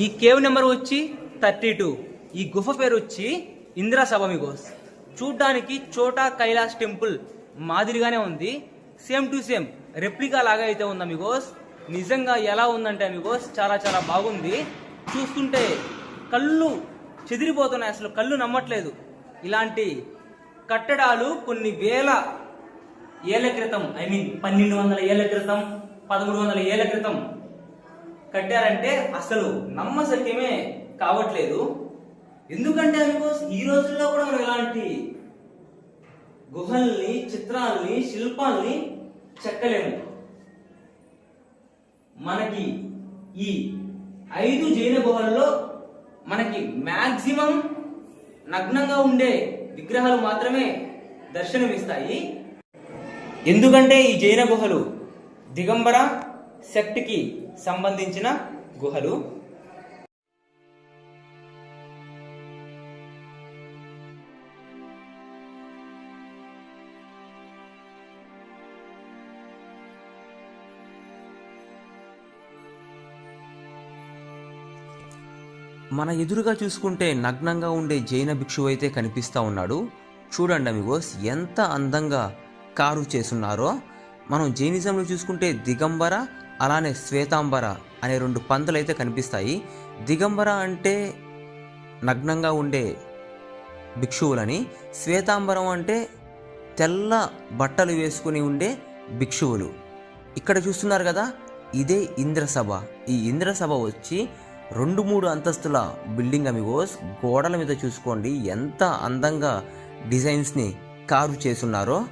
ఈ cave number వచ్చి thirty two. ఈ గుహ పేరు వచ్చి ఇందిరా సభమిగోస్ చూడ్డానికి చోటా కైలాస్ టెంపుల్ మాదిరిగానే ఉంది. సేమ్ టు సేమ్ రెప్లికా లాగా అయితే ఉంది అమిగోస్ నిజంగా ఎలా ఉందంటే అమిగోస్ చాలా చాలా బాగుంది. చూస్తుంటే కళ్ళు చెదిరిపోతున్నాయి. అసలు కళ్ళు నమ్మట్లేదు. ఇలాంటి కట్టడాలు కొన్ని వేల ఏళ్ళ క్రితం ఐ మీన్ పన్నెండు వందల ఏళ్ళ క్రితం పదమూడు వందల ఏళ్ళ క్రితం కట్టారంటే అసలు నమ్మశక్యమే కావట్లేదు. ఎందుకంటే అనుకో ఈ రోజుల్లో కూడా మనం ఇలాంటి గుహల్ని చిత్రాల్ని శిల్పాల్ని చెక్కలేము. మనకి ఈ ఐదు జైన గుహల్లో మనకి మ్యాక్సిమం నగ్నంగా ఉండే విగ్రహాలు మాత్రమే దర్శనమిస్తాయి. ఎందుకంటే ఈ జైన గుహలు దిగంబర శక్తికి సంబంధించిన గుహలు. మన ఎదురుగా చూసుకుంటే నగ్నంగా ఉండే జైన భిక్షువు అయితే కనిపిస్తూ ఉన్నాడు. చూడండి అమిగోస్ ఎంత అందంగా కారు చేసున్నారో మనం జైనిజంలో చూసుకుంటే దిగంబర అలానే శ్వేతాంబర అనే రెండు పందులు అయితే కనిపిస్తాయి. దిగంబర అంటే నగ్నంగా ఉండే భిక్షువులని శ్వేతాంబరం అంటే తెల్ల బట్టలు వేసుకుని ఉండే భిక్షువులు. ఇక్కడ చూస్తున్నారు కదా ఇదే ఇంద్రసభ. ఈ ఇంద్రసభ వచ్చి రెండు మూడు అంతస్తుల బిల్డింగ్ అమిగోస్ గోడల మీద చూసుకోండి ఎంత అందంగా డిజైన్స్ని కారు చేసున్నారో